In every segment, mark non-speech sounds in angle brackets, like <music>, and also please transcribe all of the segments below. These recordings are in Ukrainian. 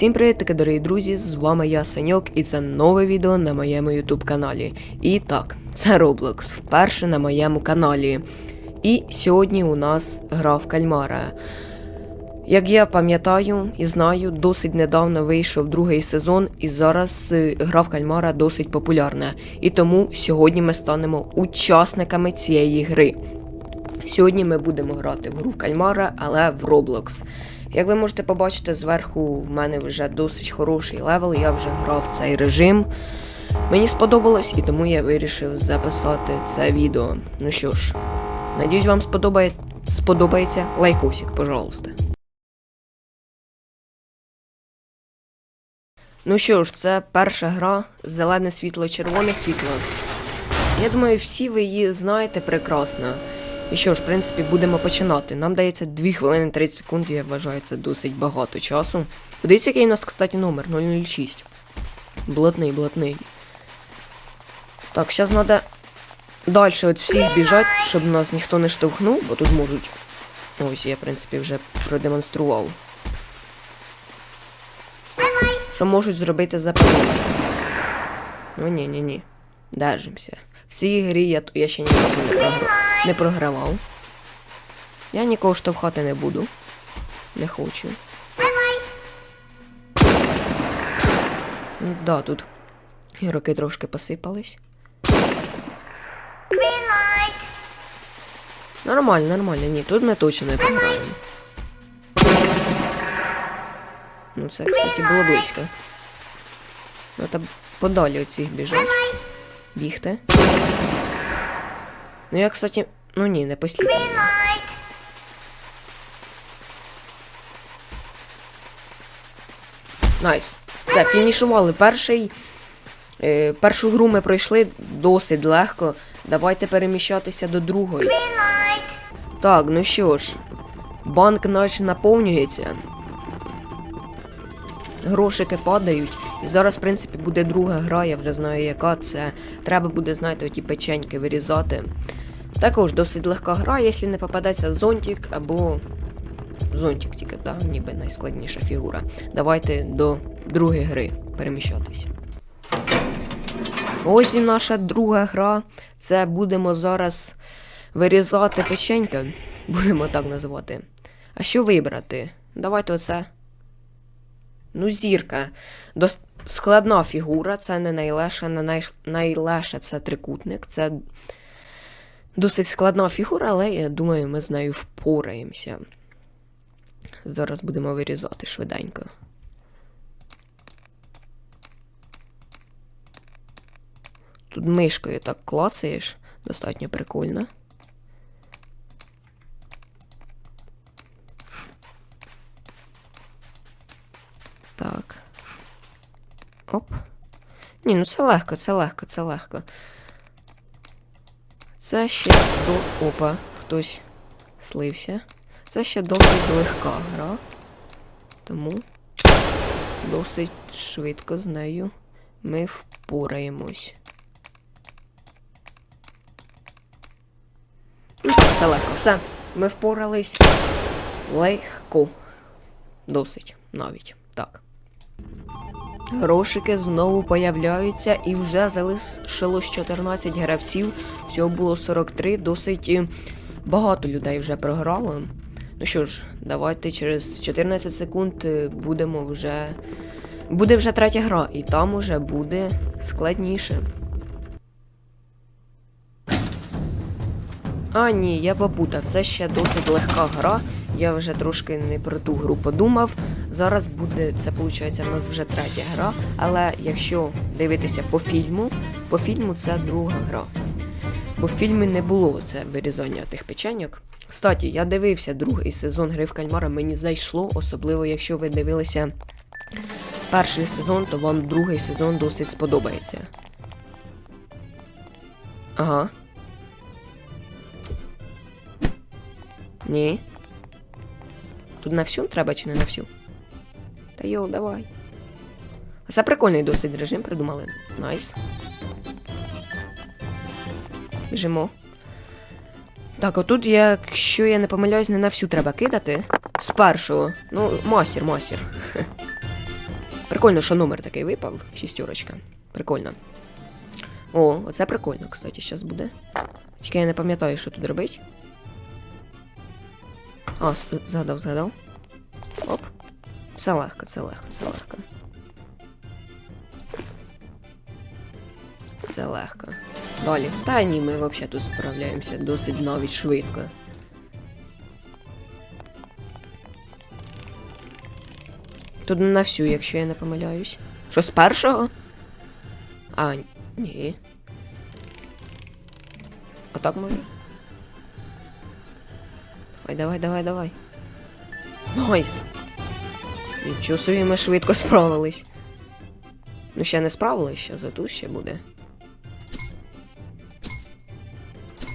Всім привіт, таки, дорогі друзі! З вами я Саньок, і це нове відео на моєму YouTube каналі. І так, це Roblox, вперше на моєму каналі. І сьогодні у нас гра в кальмара. Як я пам'ятаю і знаю, досить недавно вийшов другий сезон, і зараз е, гра в кальмара досить популярна. І тому сьогодні ми станемо учасниками цієї гри. Сьогодні ми будемо грати в гру в кальмара, але в Roblox. Як ви можете побачити, зверху в мене вже досить хороший левел, я вже грав цей режим. Мені сподобалось, і тому я вирішив записати це відео. Ну що ж, надіюсь, вам сподобає... сподобається лайкосик, пожалуйста. Ну що ж, це перша гра зелене світло, червоне світло. Я думаю, всі ви її знаєте прекрасно. І що ж, в принципі, будемо починати. Нам дається 2 хвилини 30 секунд, я вважаю, це досить багато часу. Подивіться, який у нас, кстати, номер 006. Блатний, блатний. Так, зараз треба далі от всіх біжати, щоб нас ніхто не штовхнув, бо тут можуть. Ось, я, в принципі, вже продемонстрував. Що можуть зробити за Ну ні, ні, ні. Держимося. В цій грі я, я ще ні разу не, програ... не програвав. Я нікого штовхати не буду. Не хочу. Ну, да, тут ігроки трошки посипались. Нормально, нормально, ні, тут ми точно не програємо. Ну, це, кстати, було близько. Треба подалі оцих біжать. Бігти. Ну я, кстати, ну ні, не послідній. Найс. Все, фінішували перший. Е, першу гру ми пройшли досить легко. Давайте переміщатися до другої. Так, ну що ж, банк наш наповнюється. Грошики падають. І зараз, в принципі, буде друга гра, я вже знаю, яка це. Треба буде, знаєте, оті печеньки вирізати. Також досить легка гра, якщо не попадеться зонтик або. Зонтик тільки, так, ніби найскладніша фігура. Давайте до другої гри переміщатись. Ось і наша друга гра. Це будемо зараз вирізати печенька. Будемо так називати. А що вибрати? Давайте оце. Ну, зірка. Дос... Складна фігура, це не найлегша, не най... найлегше це трикутник. Це досить складна фігура, але я думаю, ми з нею впораємося. Зараз будемо вирізати швиденько. Тут мишкою так клацаєш, достатньо прикольно. Так. Оп. Ні, ну це легко, це легко, це легко. Це ще до... Опа, хтось слився. Це ще досить легка гра. Тому досить швидко з нею ми впораємось. Ну, Все легко, все. Ми впорались легко. Досить навіть. Так. Грошики знову появляються і вже залишилось 14 гравців. Всього було 43, досить е, багато людей вже програло. Ну що ж, давайте через 14 секунд е, будемо вже. Буде вже третя гра, і там уже буде складніше. А, ні, я попутав. Це ще досить легка гра. Я вже трошки не про ту гру подумав. Зараз буде, це виходить, в нас вже третя гра. Але якщо дивитися по фільму, по фільму це друга гра. Бо в фільмі не було це вирізання тих печеньок. Кстати, я дивився другий сезон гри в кальмара, мені зайшло, особливо якщо ви дивилися перший сезон, то вам другий сезон досить сподобається. Ага. Ні. Тут на всю треба чи не на всю? Та йо, давай. А Це прикольний досить режим придумали. Найс. Біжимо. Так, отут, якщо я не помиляюсь, не на всю треба кидати. З першого. Ну, мастер, мастер. <laughs> Прикольно, що номер такий випав. Шістерочка. Прикольно. О, оце прикольно, кстати, зараз буде. Тільки я не пам'ятаю, що тут робить. А, згадав, згадав. Оп. Це легко, це легко, це легко. Це легко. Далі. Та ні, ми взагалі тут справляємося досить навіть швидко. Тут на всю, якщо я не помиляюсь. Що з першого? А, ні. А так може? Давай, давай, давай, давай. Найс. Нічого собі ми швидко справились. Ну, ще не справились, ще зато ще буде.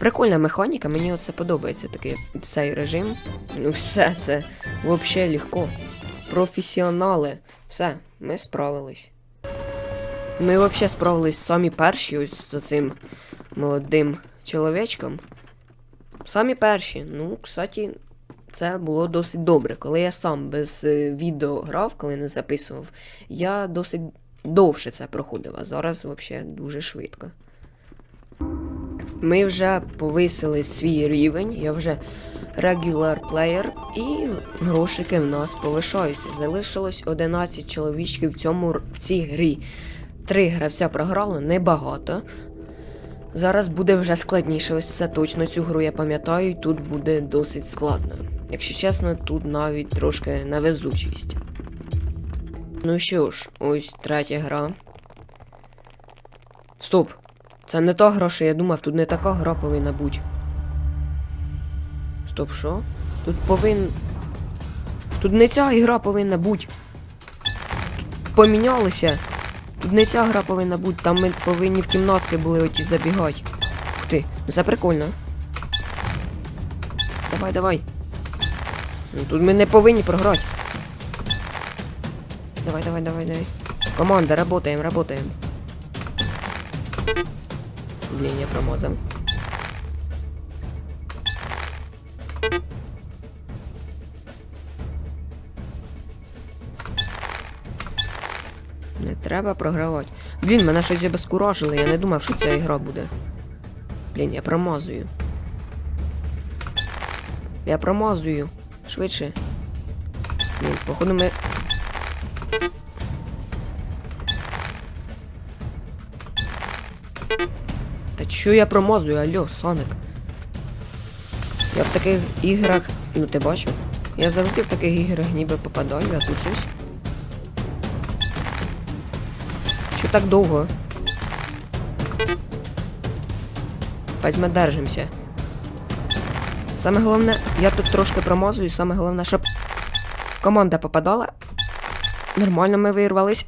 Прикольна механіка, мені оце подобається такий цей режим. Ну, все це взагалі легко. Професіонали. Все, ми справились. Ми взагалі справились самі перші ось з цим молодим чоловічком. Самі перші. Ну, кстати, це було досить добре. Коли я сам без е, відео грав, коли не записував, я досить довше це проходив, а зараз взагалі дуже швидко. Ми вже повисили свій рівень, я вже regular player, і грошики в нас повишаються. Залишилось 11 чоловічків в цьому в цій грі. Три гравця програли небагато. Зараз буде вже складніше, ось це точно цю гру я пам'ятаю, і тут буде досить складно. Якщо чесно, тут навіть трошки невезучість. Ну що ж, ось третя гра. Стоп! Це не та гра, що я думав, тут не така гра повинна бути. Стоп, що? Тут повин. Тут не ця ігра повинна бути. Тут помінялися. Тут не ця гра повинна бути, там ми повинні в кімнатки були оті забігати. Ух ти, ну це прикольно. Давай, давай. Ну тут ми не повинні програти. Давай, давай, давай, давай. Команда, работаем, работаем. Блин, я промазал. Треба програвати. Блін, мене щось обескуражило, я не думав, що ця ігра буде. Блін, я промазую. Я промазую. Швидше. Блін, походу ми. Та чо я промазую, алло, Соник? Я в таких іграх. Ну ти бачив? Я завжди в таких іграх ніби попадаю, а тут щось. Так довго? Візьме держимося. Саме головне, я тут трошки промазую, саме головне, щоб команда попадала. Нормально ми вирвались.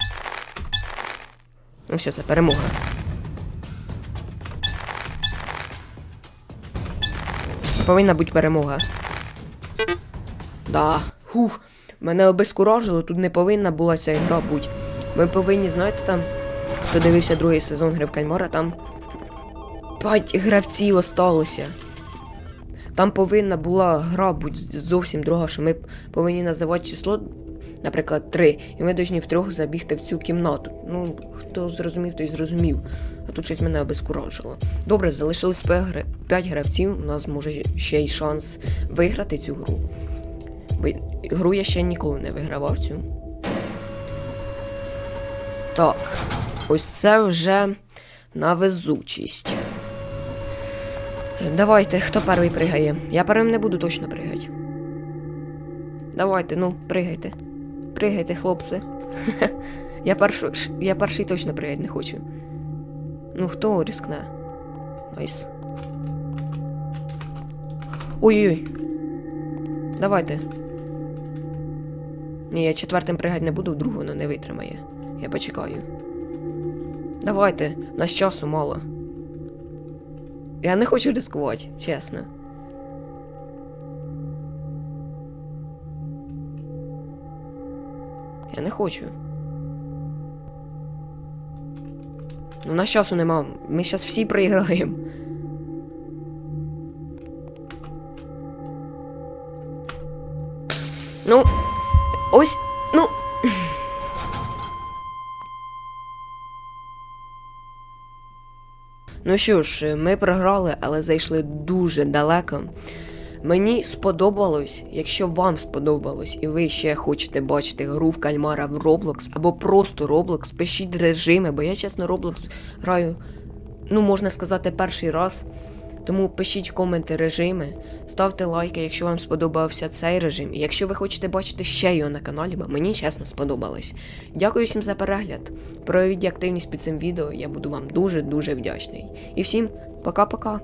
Ну все, це перемога. Повинна бути перемога. Да. Хух. Мене обескуражило, тут не повинна була ця гра бути. Ми повинні, знаєте, там. Хто дивився другий сезон гри в Кальмара, там. П'ять гравців осталося. Там повинна була гра бути зовсім друга, що ми повинні називати число, наприклад, 3, і ми повинні втрьох забігти в цю кімнату. Ну, хто зрозумів, той зрозумів. А тут щось мене обескуражило. Добре, залишилось 5 гравців. У нас може ще й шанс виграти цю гру. Бо гру я ще ніколи не вигравав цю. Так, ось це вже на везучість. Давайте, хто перший пригає? Я першим не буду точно пригати. Давайте, ну, пригайте. Пригайте, хлопці. <laughs> я, першу, я перший точно пригати не хочу. Ну, хто рискне? Найс. Ой-ой-ой. Давайте. Ні, я четвертим пригати не буду, другу воно не витримає. Я почекаю. Давайте, у нас часу мало. Я не хочу ризикувати, чесно. Я не хочу. Ну, у нас часу нема. Ми зараз всі проіграємо. Ну, ось, ну. Ну що ж, ми програли, але зайшли дуже далеко. Мені сподобалось, якщо вам сподобалось, і ви ще хочете бачити гру в кальмара в Roblox або просто Roblox, пишіть режими, бо я чесно Roblox граю, ну можна сказати, перший раз. Тому пишіть коменти режими, ставте лайки, якщо вам сподобався цей режим. І якщо ви хочете бачити ще його на каналі, бо мені чесно сподобалось. Дякую всім за перегляд. Проявіть активність під цим відео, я буду вам дуже-дуже вдячний. І всім пока-пока.